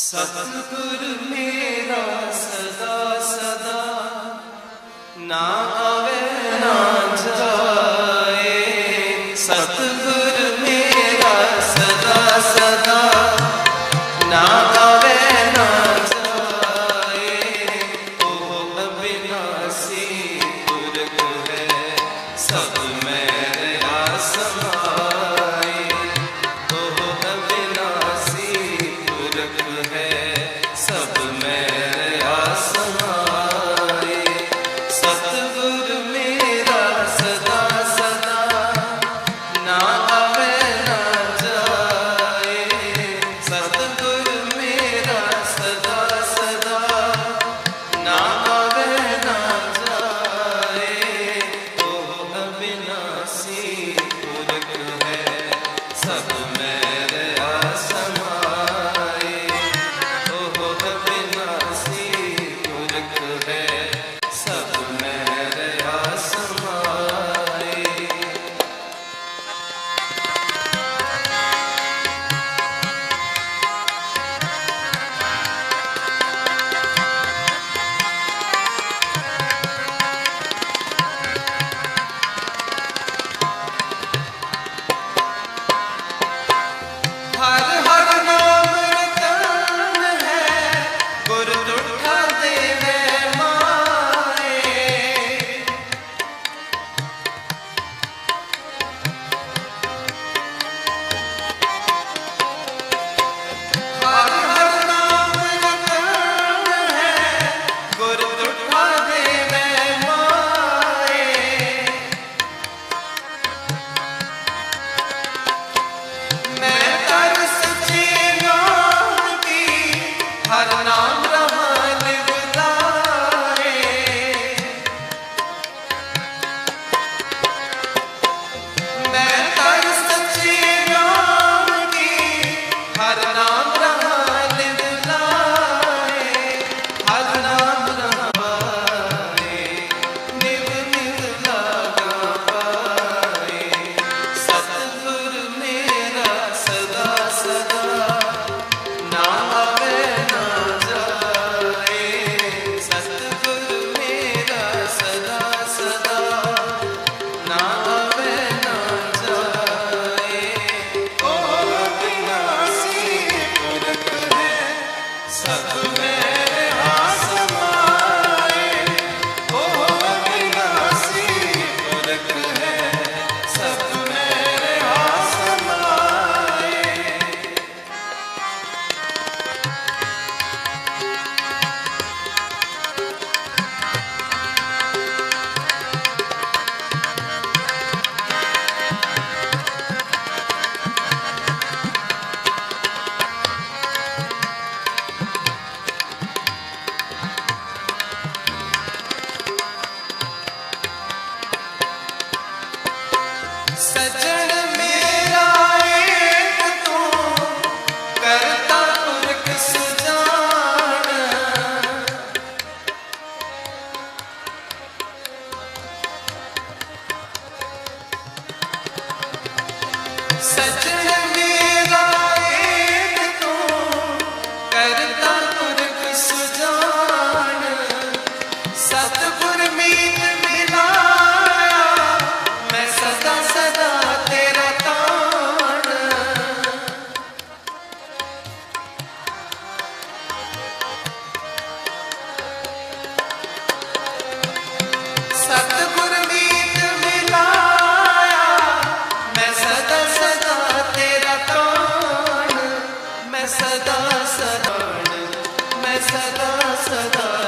ਸਤਿਗੁਰ ਮੇਰਾ ਸਦਾ ਸਦਾ ਨਾ ਆਵੇ ਨਾ ਜਾਵੇ ਸਦਾ ਸਦਾ ਮੈਂ ਸਦਾ ਸਦਾ